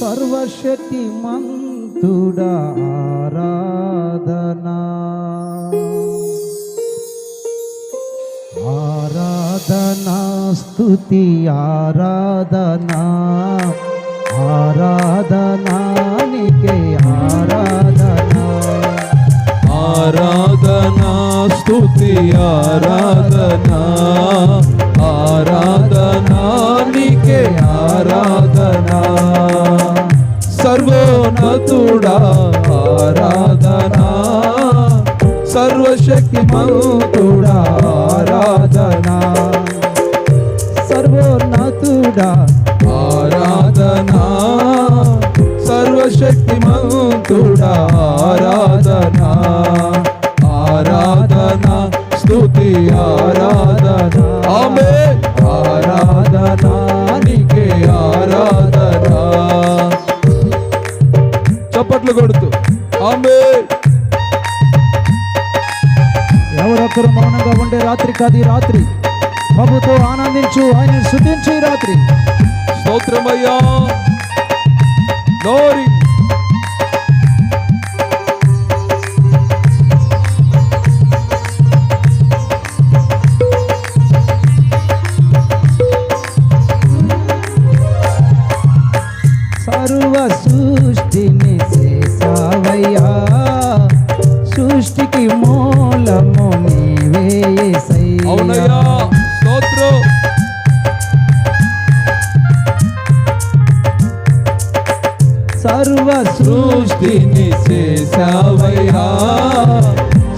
సర్వశక్తి మంతుడా ఆరాధనా ఆరాధనా స్థుతి ఆరాధనా. ఆరాధనా నీకే ఆరాధనా. ఆరాధనా స్థుతి ఆరాధనా. ఆరాధనా నీకే ఆరాధనా. సర్వోన్నతుడా ఆరాధనా. సర్వశక్తి మంతుడా ఆరాధనా. సర్వోన్నతుడా ఆరాధనా. సర్వశక్తి మంతుడా ఆరాధనా. ఒక్కరు మౌనంగా ఉండే రాత్రి కాదు రాత్రి. ప్రభుతో ఆనందించు ఆయన శుద్ధించు రాత్రి. స్తోత్రమయ్యా. నోరి అవునయ్యా స్తోత్రం సర్వ సృష్టిని సృష్టిని చేసావయ్యా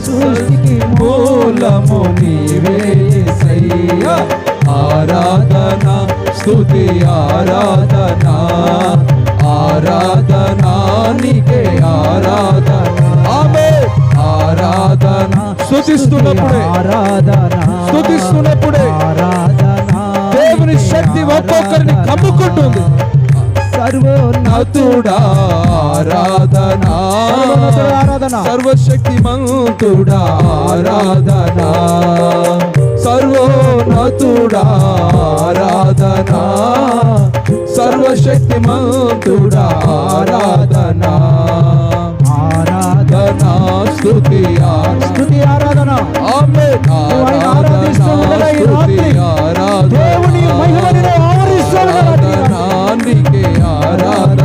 సృష్టికి మూలము నీవే యేసయ్యా ఆరాధన స్తుతి ఆరాధన ఆరాధన నీకే ఆరాధన ఆమె ఆరాధన స్తుతిస్తున్నప్పుడే ఆరాధన దేవుని శక్తి ఒక్కొక్కరిని కమ్ముకుంటుంది. సర్వోన్నతుడా నతుడా ఆరాధనా ఆరాధన. సర్వశక్తి మంతుడా ఆరాధనా. సర్వోన్నతుడా ఆరాధనా. సర్వశక్తి మంతుడా ఆరాధనా. ఆరాధన స్తుతి ఆరాధన స్తుతి ఆరాధన ఆమేన్ నువ్వు ఆయన ఆరాధిస్తూ ఉండగా ఈ స్తుతి రాత్రి ఆరాధన దేవుని మహిమని నువ్వు ఆవరిస్తుండగా రాత్రి ఆరాధన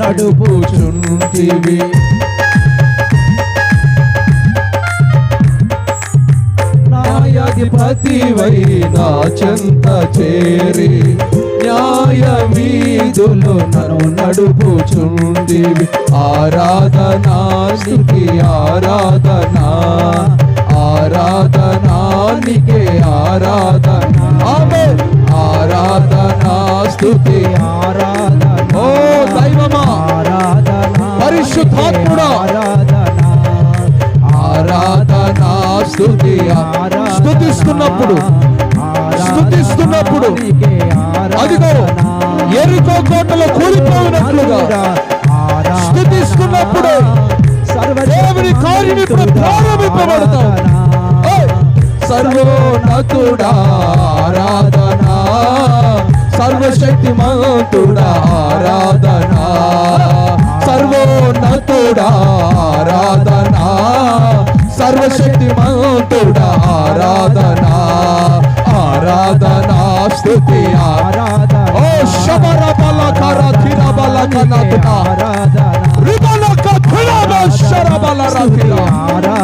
నడుపుచుంటివి. న్యాయాధిపతివై నా చెంత చేరి న్యాయ వీధులో నన్ను నడుపుచుంటివి. ఆరాధనానికి ఆరాధనా ఆరాధనానికి ఆరాధన. ఆరాధనా స్థుతి ఆరాధన. నామ. పరిశుద్ధాత్ముడా. ఆరాధనా స్థుతి స్థుతిస్తున్నప్పుడు స్థుతిస్తున్నప్పుడు అదిగో ఎరుకో కోటలో కూలిపోయినట్లుగా. స్థుతిస్తున్నప్పుడు స్తుతిస్తున్నప్పుడే దేవుని కార్యం ఇప్పుడు ప్రారంభింపబడతాం. సర్వోన్నతుడా ఆరాధనా. సర్వశక్తి మంతుడా ఆరాధనా. సర్వోన్నతుడా ఆరాధనా. సర్వశక్తి మంతుడా ఆరాధనా. ఆరాధనా స్తుతి ఆరాధన. ఓ శబర బల కర ధిర బల ఆరాధన రిబల పరిశుద్ధాత్మ ఆరాధన.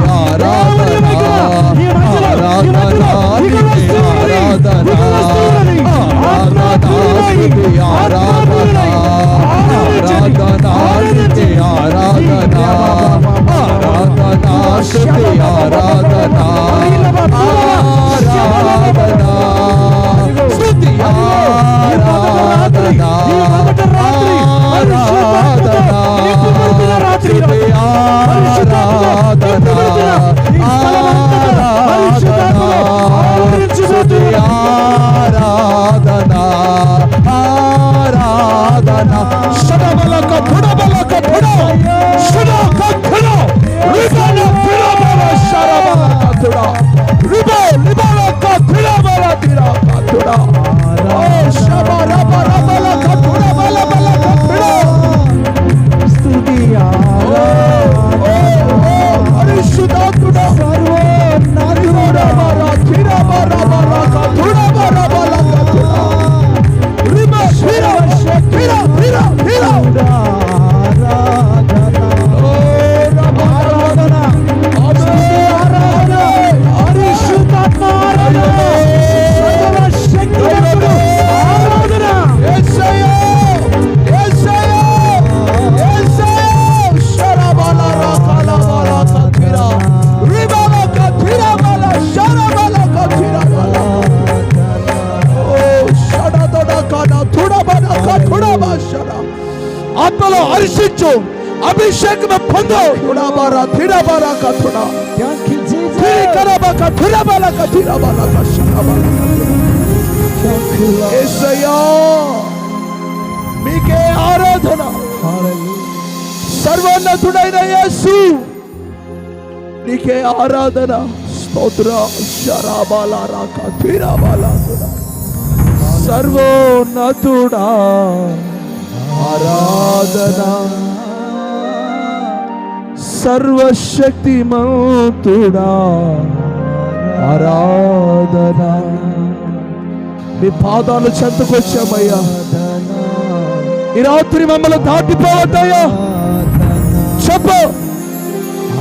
ఆరాధన ఆత్మలో హర్షించు అభిషేకం పొందు తుడబారా తిడబారా కథుడా thank you Jesus తిరికరబక తిరబలక తిరబలక శరబలక thank you యేసయ్యా మీకే ఆరాధన సర్వోన్నతుడైన యేసు నీకే ఆరాధన స్తోత్ర శరాబాల రాక తిరాబాల సర్వోన్నతుడా ఆరాధన. సర్వశక్తిమంతుడా. ఆరాధన. మీ పాదాలు చెంతకొచ్చామయ్యా. ఈ రాత్రి మమ్మల్ని దాటిపోవద్దయ్యా. చెప్పు.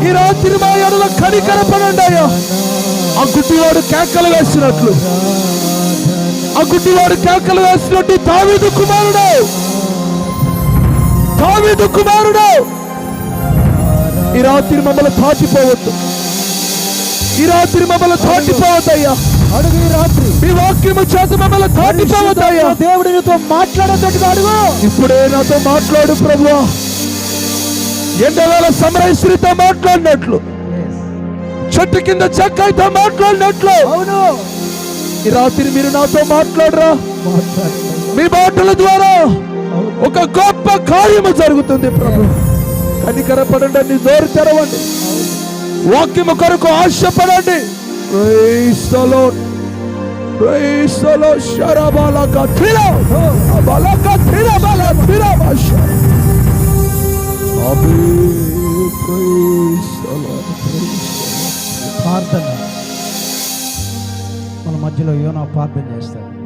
ఈ రాత్రి మా ఎడల కనికరపడండి అయ్యా ఆ గుడ్డివాడు కేకలు వేసినట్లు. ఆ గుడ్డివాడు కేకలు వేసినట్టు దావీదు కుమారుడు. దావీదు కుమారుడు. ఈ రాత్రి మమ్మల్ని దాటిపోవద్దు. ఈ రాత్రి మమ్మల్ని దాటిపోవద్దయ్యా. అడుగు ఈ రాత్రి. మీ వాక్యము చేత మమ్మల్ని దాటిపోవద్దయ్యా. దేవుడు నీతో మాట్లాడేటట్టుగా అడుగు. ఇప్పుడే నాతో మాట్లాడు ప్రభు ఎండవేళ సమరశ్రీతో మాట్లాడినట్లు. చెట్టు కింద చెక్కైతో మాట్లాడినట్లు. అవును. ఈ రాత్రి మీరు నాతో మాట్లాడరా. మీ మాటల ద్వారా. ఒక గొప్ప కార్యము జరుగుతుంది ప్రభు. కనికరపడండి నీ నోరు తెరవండి. వాక్యము కొరకు ఆశపడండి. ప్రార్థన మన మధ్యలో యోనా ప్రార్థన చేస్తాడు.